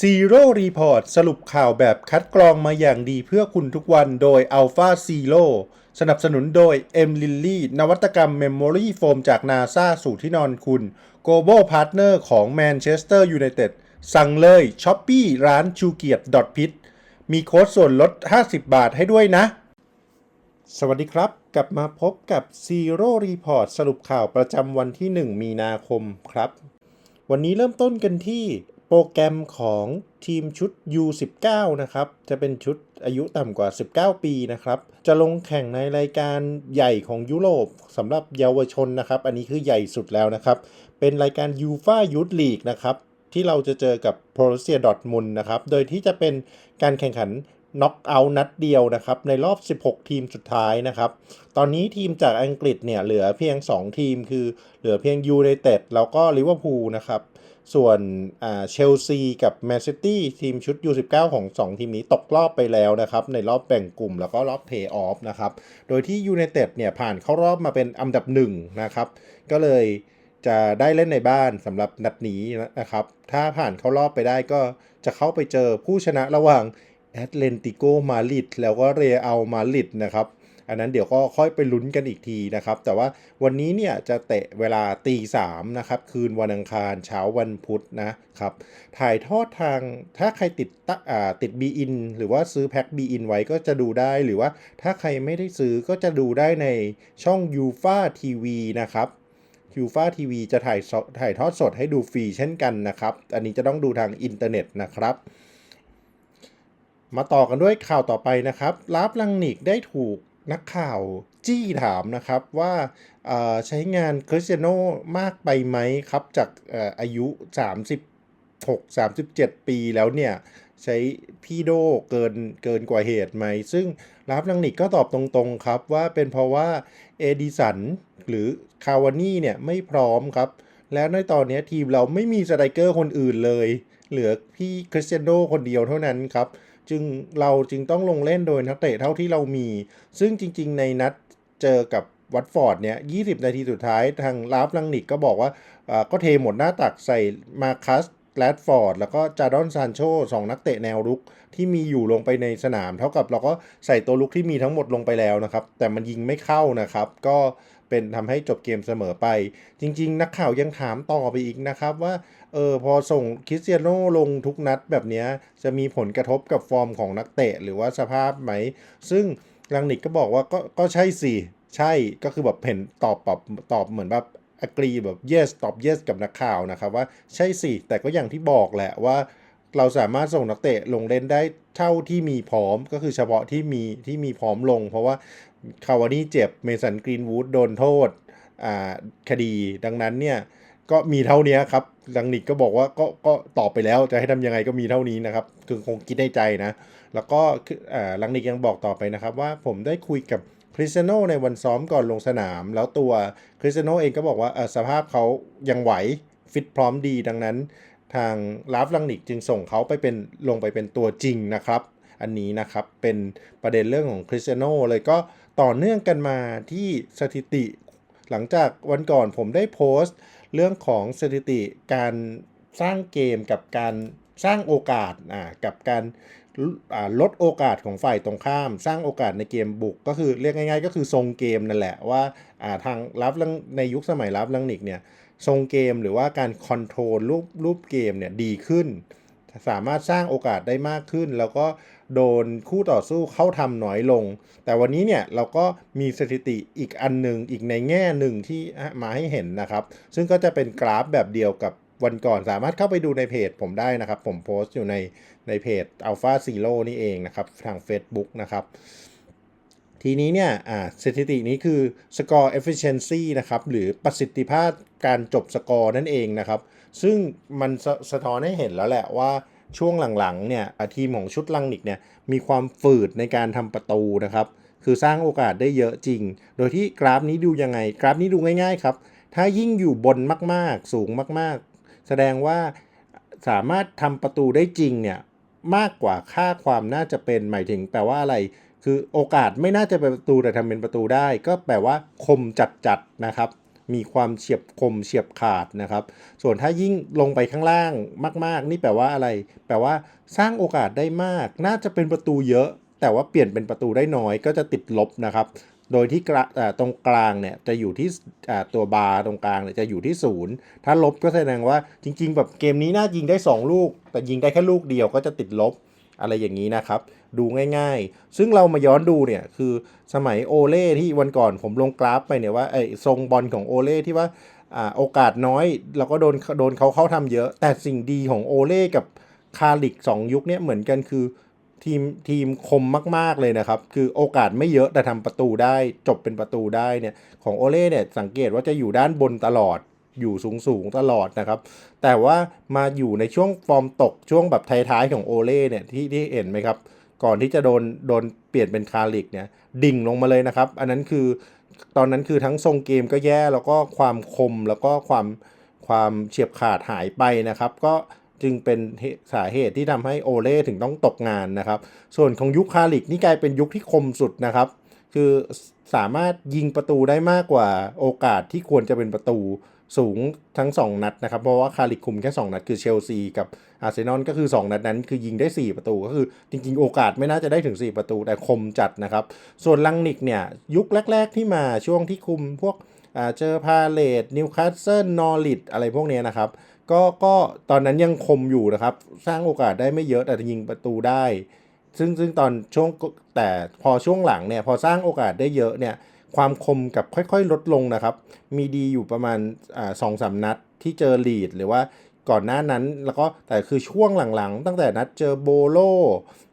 Zero Report สรุปข่าวแบบคัดกรองมาอย่างดีเพื่อคุณทุกวันโดย Alpha Zero สนับสนุนโดย M Lilly นวัตกรรม Memory Foam จาก NASA สู่ที่นอนคุณ Global Partner ของ Manchester United สั่งเลย s h o p e e ร้านชูเกียรติ .pit มีโค้ดส่วนลด 50 บาทให้ด้วยนะ สวัสดีครับ กลับมาพบกับ Zero Report สรุปข่าวประจำวันที่ 1 มีนาคมครับ วันนี้เริ่มต้นกันที่ โปรแกรมของทีมชุด U19 นะครับ จะเป็นชุดอายุต่ำกว่า 19 ปีนะครับ จะลงแข่งในรายการใหญ่ของยุโรปสำหรับเยาวชนนะครับ อันนี้คือใหญ่สุดแล้วนะครับ เป็นรายการ u f a Youth League นะครับ ที่เราจะเจอกับโปรเซียดอทมุนนะครับ โดยที่จะเป็นการแข่งขัน น็อกเอาท์นัดเดียวนะครับ ในรอบ 16 ทีมสุดท้ายนะครับ ตอนนี้ทีมจากอังกฤษเนี่ยเหลือเพียง 2 ทีมคือเหลือเพียงยูไนเต็ดแล้วก็ลิเวอร์พูลนะครับ ส่วนเชลซีกับแมนซิตี้ทีมชุด U19 ของ 2 ทีมนี้ตกรอบไปแล้วนะครับ ในรอบแบ่งกลุ่มแล้วก็รอบเพย์ออฟนะครับ โดยที่ยูไนเต็ดเนี่ยผ่านเข้ารอบมาเป็นอันดับหนึ่งนะครับ ก็เลยจะได้เล่นในบ้านสำหรับนัดนี้นะครับ ถ้าผ่านเข้ารอบไปได้ก็จะเข้าไปเจอผู้ชนะระหว่าง แอตเลนติโกมาริดแล้วก็เรอัลมาริดนะครับอันนั้นเดี๋ยวก็ค่อยไปลุ้นกันอีกทีนะครับ แต่ว่าวันนี้เนี่ยจะเตะเวลาตีสามนะครับ คืนวันอังคารเช้าวันพุธนะครับ ถ่ายทอดทางถ้าใครติดตอ่าติด b ีอินหรือว่าซื้อแพ็ค b ีอินไว้ก็จะดูได้หรือว่าถ้าใครไม่ได้ซื้อก็จะดูได้ในช่อง u f a TV นะครับ u f a TV จะถ่ายถ่ายทอดสดให้ดูฟรีเช่นกันนะครับ อันนี้จะต้องดูทางอินเทอร์เน็ตนะครับ มาต่อกันด้วยข่าวต่อไปนะครับลาฟลังนิกได้ถูกนักข่าวจี้ถามนะครับว่าใช้งานคริสเตียโนมากไปไหมครับ จากอายุ 36 37 ปีแล้วเนี่ย ใช้พี่โดเกินเกินกว่าเหตุไหม ซึ่งลาฟลังนิกก็ตอบตรงๆครับ ว่าเป็นเพราะว่าเอดิสันหรือคาวานี่เนี่ย ไม่พร้อมครับ แล้วในตอนนี้ทีมเราไม่มีสไตรเกอร์คนอื่นเลย เหลือพี่คริสเตียโนคนเดียวเท่านั้นครับ จึงเราจึงต้องลงเล่นโดยนักเตะเท่าที่เรามี ซึ่งจริง ๆ ในนัดเจอกับวัตฟอร์ดเนี่ย 20 นาทีสุดท้ายทางลาฟลังนิกก็บอกว่าก็เทหมดหน้าตักใส่มาคัสแรดฟอร์ดแล้วก็จาร์ดอนซานโชสองนักเตะแนวรุกที่มีอยู่ลงไปในสนาม เท่ากับเราก็ใส่ตัวลุกที่มีทั้งหมดลงไปแล้วนะครับ แต่มันยิงไม่เข้านะครับ ก็ เป็นทำให้จบเกมเสมอไป จริง ๆ นักข่าวยังถามต่อไปอีกนะครับว่าเออพอส่งคริสเตียโนลงทุกนัดแบบนี้จะมีผลกระทบกับฟอร์มของนักเตะหรือว่าสภาพไหม ซึ่งลังนิกก็บอกว่าก็ก็ใช่สิ ใช่ก็คือแบบเห็นตอบตอบตอบเหมือนแบบอกรีแบบ yes ตอบ yes กับนักข่าวนะครับว่าใช่สิ แต่ก็อย่างที่บอกแหละว่าเราสามารถส่งนักเตะลงเล่นได้เท่าที่มีพร้อมก็คือเฉพาะที่มีที่มีพร้อมลง เพราะว่า คาวานี่เจ็บเมสันกรีนวูดโดนโทษคดีดังนั้นเนี่ยก็มีเท่านี้ครับลังนิกก็บอกว่าก็ก็ตอบไปแล้วจะให้ทำยังไงก็มีเท่านี้นะครับคือคงคิดในใจนะ แล้วก็ลังนิกยังบอกต่อไปนะครับว่าผมได้คุยกับคริสเตโนในวันซ้อมก่อนลงสนาม แล้วตัวคริสเตโนเองก็บอกว่าสภาพเขายังไหวฟิตพร้อมดีดังนั้น ทางลาฟลังนิกจึงส่งเขาไปเป็นลงไปเป็นตัวจริงนะครับ อันนี้นะครับเป็นประเด็นเรื่องของคริสเตโนเลยก็ ต่อเนื่องกันมาที่สถิติ หลังจากวันก่อนผมได้โพสต์ เรื่องของสถิติการสร้างเกมกับการสร้างโอกาสอ่ากับการลดโอกาสของฝ่ายตรงข้าม สร้างโอกาสในเกมบุก ก็คือเรียกง่ายๆ ก็คือทรงเกมนั่นแหละว่าทางรับในยุคสมัยรับลังนิกเนี่ยทรงเกมหรือว่าการคอนโทรลรูปรูปเกมเนี่ยดีขึ้น สามารถสร้างโอกาสได้มากขึ้น แล้วก็ โดนคู่ต่อสู้เข้าทำน้อยลง แต่วันนี้เนี่ยเราก็มีสถิติอีกอันหนึ่งอีกในแง่หนึ่งที่มาให้เห็นนะครับ ซึ่งก็จะเป็นกราฟแบบเดียวกับวันก่อนสามารถเข้าไปดูในเพจผมได้นะครับ ผมโพสต์อยู่ในในเพจ Alpha Zero นี่เองนะครับ ทาง Facebook นะครับทีนี้เนี่ยสถิตินี้คือ score efficiency นะครับ หรือประสิทธิภาพการจบสกอร์นั่นเองนะครับ ซึ่งมันสสะท้อนให้เห็นแล้วแหละว่า ช่วงหลังๆเนี่ยทีมของชุดลังนิกเนี่ยมีความฝืดในการทำประตูนะครับ คือสร้างโอกาสได้เยอะจริง โดยที่กราฟนี้ดูยังไง กราฟนี้ดูง่ายๆครับ ถ้ายิ่งอยู่บนมากๆ สูงมากๆ แสดงว่าสามารถทำประตูได้จริงเนี่ยมากกว่าค่าความน่าจะเป็นหมายถึงแปลว่าอะไร คือโอกาสไม่น่าจะเป็นประตูแต่ทำเป็นประตูได้ ก็แปลว่าคมจัดๆนะครับ มีความเฉียบคมเฉียบขาดนะครับ ส่วนถ้ายิ่งลงไปข้างล่างมาก ๆ นี่แปลว่าอะไร แปลว่าสร้างโอกาสได้มาก น่าจะเป็นประตูเยอะ แต่ว่าเปลี่ยนเป็นประตูได้น้อยก็จะติดลบนะครับ โดยที่ตรงกลางเนี่ยจะอยู่ที่ตัวบาร์ตรงกลางเนี่ยจะอยู่ที่ศูนย์ถ้าลบก็แสดงว่าจริง ๆ แบบเกมนี้น่ายิงได้ 2 ลูก แต่ยิงได้แค่ลูกเดียวก็จะติดลบอะไรอย่างนี้นะครับ ดูง่ายๆ ซึ่งเรามาย้อนดูเนี่ยคือสมัยโอเล่ที่วันก่อนผมลงกราฟไปเนี่ยว่าไอ้ทรงบอลของโอเล่ที่ว่าอ่าโอกาสน้อยแล้วก็โดนโดนเขาเข้าทำเยอะ แต่สิ่งดีของโอเล่กับคาลิกสองยุคเนี้ยเหมือนกันคือทีมทีมคมมาก ๆ เลยนะครับ คือโอกาสไม่เยอะแต่ทำประตูได้จบเป็นประตูได้เนี่ยของโอเล่เนี่ยสังเกตว่าจะอยู่ด้านบนตลอดอยู่สูงสูงๆตลอดนะครับ แต่ว่ามาอยู่ในช่วงฟอร์มตกช่วงแบบท้ายๆของโอเล่เนี่ยที่ที่เห็นไหมครับ ก่อนที่จะโดนโดนเปลี่ยนเป็นคาลิกเนี่ยดิ่งลงมาเลยนะครับ อันนั้นคือตอนนั้นคือทั้งทรงเกมก็แย่แล้วก็ความคมแล้วก็ความความเฉียบขาดหายไปนะครับ ก็จึงเป็นสาเหตุที่ทำให้โอเล่ถึงต้องตกงานนะครับ ส่วนของยุคคาลิกนี่กลายเป็นยุคที่คมสุดนะครับ คือสามารถยิงประตูได้มากกว่าโอกาสที่ควรจะเป็นประตู สูงทั้ง 2 นัดนะครับ เพราะว่าคาลิคุมแค่ 2 นัด คือเชลซีกับอาร์เซนอลก็คือ 2 นัดนั้น คือยิงได้ 4 ประตู ก็คือจริง ๆ โอกาสไม่น่าจะได้ถึง 4 ประตู แต่คมจัดนะครับ ส่วนลังนิกเนี่ย ยุคแรก ๆ ที่มาช่วงที่คุมพวกเจอพาเลตนิวคาสเซิลนอริดอะไรพวกเนี้ยนะครับ ก็ก็ตอนนั้นยังคมอยู่นะครับ สร้างโอกาสได้ไม่เยอะแต่ยิงประตูได้ ซึ่งซึ่งตอนช่วงแต่พอช่วงหลังเนี่ยพอสร้างโอกาสได้เยอะเนี่ย ความคมกับค่อยๆ ลดลงนะครับ มีดีอยู่ประมาณสองสามนัดที่เจอลีดหรือว่าก่อนหน้านั้นแล้วก็แต่คือช่วงหลังๆ ตั้งแต่นัดเจอโบโล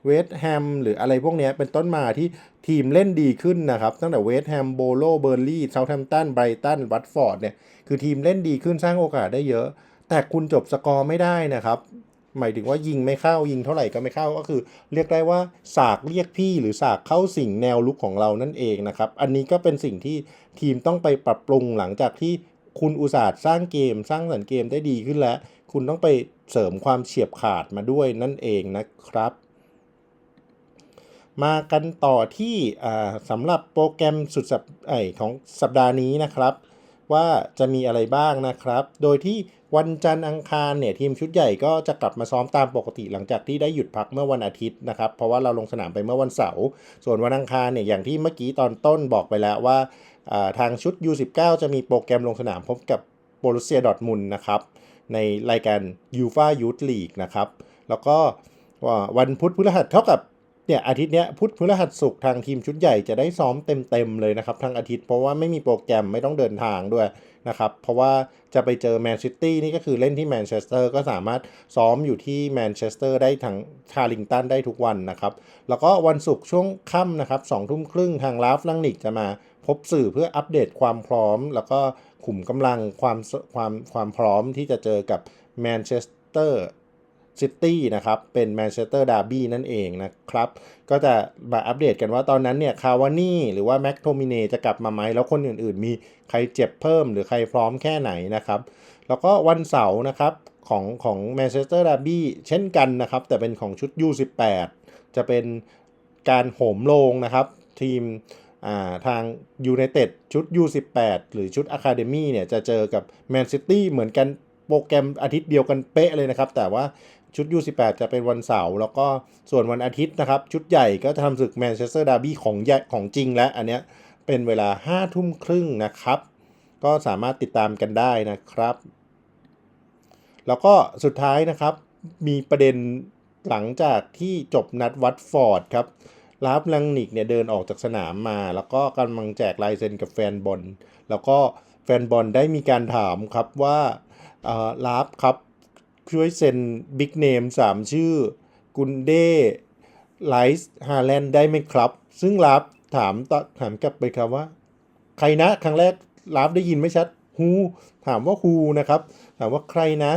เวสแฮมหรืออะไรพวกนี้เป็นต้นมาที่ทีมเล่นดีขึ้นนะครับ ตั้งแต่เวสแฮมโบโลเบอร์ลี่เซาท์แฮมตันไบรตันวัตฟอร์ดเนี่ยคือทีมเล่นดีขึ้นสร้างโอกาสได้เยอะ แต่คุณจบสกอร์ไม่ได้นะครับ หมายถึงว่ายิงไม่เข้ายิงเท่าไหร่ก็ไม่เข้าก็คือ เรียกได้ว่าสากเรียกพี่หรือสากเข้าสิ่งแนวลุกของเรานั่นเองนะครับ อันนี้ก็เป็นสิ่งที่ทีมต้องไปปรับปรุงหลังจากที่คุณอุตสาห์สร้างเกมสร้างสรรค์เกมได้ดีขึ้นแล้ว คุณต้องไปเสริมความเฉียบขาดมาด้วยนั่นเองนะครับ มากันต่อที่สำหรับโปรแกรมสุดสัปของสัปดาห์นี้นะครับ ว่าจะมีอะไรบ้างนะครับ โดยที่วันจันทร์อังคารเนี่ยทีมชุดใหญ่ก็จะกลับมาซ้อมตามปกติหลังจากที่ได้หยุดพักเมื่อวันอาทิตย์นะครับ เพราะว่าเราลงสนามไปเมื่อวันเสาร์ ส่วนวันอังคารเนี่ยอย่างที่เมื่อกี้ตอนต้นบอกไปแล้วว่าทางชุด U19 จะมีโปรแกรมลงสนามพบกับโบรุเซียดอทมุนนะครับในรายการ u f a Youth League นะครับ แล้วก็วันพุธพฤหัสเท่ากับ เนี่ยอาทิตย์เนี้ยพุธพฤหัสศุกร์ทางทีมชุดใหญ่จะได้ซ้อมเต็มๆเลยนะครับทั้งอาทิตย์เพราะว่าไม่มีโปรแกรมไม่ต้องเดินทางด้วยนะครับเพราะว่าจะไปเจอแมนซิตี้นี่ก็คือเล่นที่แมนเชสเตอร์ก็สามารถซ้อมอยู่ที่แมนเชสเตอร์ได้ทั้งคาริงตันได้ทุกวันนะครับแล้วก็วันศุกร์ช่วงค่ำนะครับสองทุ่มครึ่งทางลาฟลังนิกจะมาพบสื่อเพื่ออัปเดตความพร้อม แล้วก็ขุมกำลังความความความพร้อมที่จะเจอกับแมนเชสเตอร์ ซิตี้นะครับ เป็นแมนเชสเตอร์ดาร์บี้นั่นเองนะครับ ก็จะมาอัปเดตกันว่าตอนนั้นเนี่ยคาวานี่หรือว่าแม็กโทมิเนจะกลับมาไหมแล้วคนอื่นๆ มีใครเจ็บเพิ่มหรือใครพร้อมแค่ไหนนะครับ แล้วก็วันเสาร์นะครับของของแมนเชสเตอร์ดาร์บี้เช่นกันนะครับ แต่เป็นของชุด U18 จะเป็นการโหมโลงนะครับ ทีมอ่าทางยูไนเต็ดชุด U18 หรือชุด Academy เนี่ยจะเจอกับแมนซิตี้เหมือนกันโปรแกรมอาทิตย์เดียวกันเป๊ะเลยนะครับ แต่ว่า ชุด U18 จะเป็นวันเสาร์แล้วก็ส่วนวันอาทิตย์นะครับ ชุดใหญ่ก็จะทำศึกแมนเชสเตอร์ดาร์บี้ของใหญ่ของจริงแล้วอันเนี้ยเป็นเวลา5ทุ่มครึ่งนะครับ ก็สามารถติดตามกันได้นะครับ แล้วก็สุดท้ายนะครับมีประเด็นหลังจากที่จบนัดวัตฟอร์ดครับลาฟลังนิกเนี่ยเดินออกจากสนามมา แล้วก็กำลังแจกลายเซ็นกับแฟนบอล แล้วก็แฟนบอลได้มีการถามครับว่าลาฟครับ ช่วยเซ็นบิ๊กเนม3ชื่อ กุนเดไลส์ฮาแลนด์ได้ไหมครับ ซึ่งลาฟถามตถามกลับไปครับว่า ใครนะครั้งแรกลาฟได้ยินไม่ชัดฮูถามว่าฮูนะครับ ถามว่าใครนะ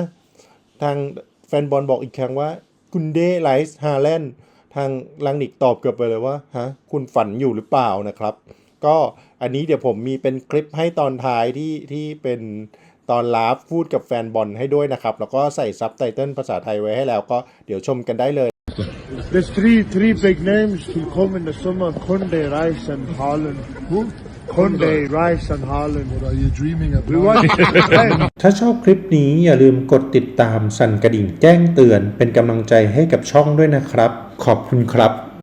ทางแฟนบอลบอกอีกครั้งว่า กุนเดไลส์ฮาแลนด์ทางลังนิกตอบกลับไปเลยว่าฮะคุณฝันอยู่หรือเปล่านะครับ ก็อันนี้เดี๋ยวผมมีเป็นคลิปให้ตอนท้ายที่ที่เป็น ตอนลาฟพูดกับแฟนบอลให้ด้วยนะครับ แล้วก็ใส่ซับไตเติลภาษาไทยไว้ให้แล้วก็เดี๋ยวชมกันได้เลย There's three three big names who come in the summer: Kunde, Rice, and Holland. Who? Conte, Rice, and Haaland. What are you dreaming about? We want to defend. ถ้าชอบคลิปนี้อย่าลืมกดติดตามสั่นกระดิ่งแจ้งเตือนเป็นกำลังใจให้กับช่องด้วยนะครับ ขอบคุณครับ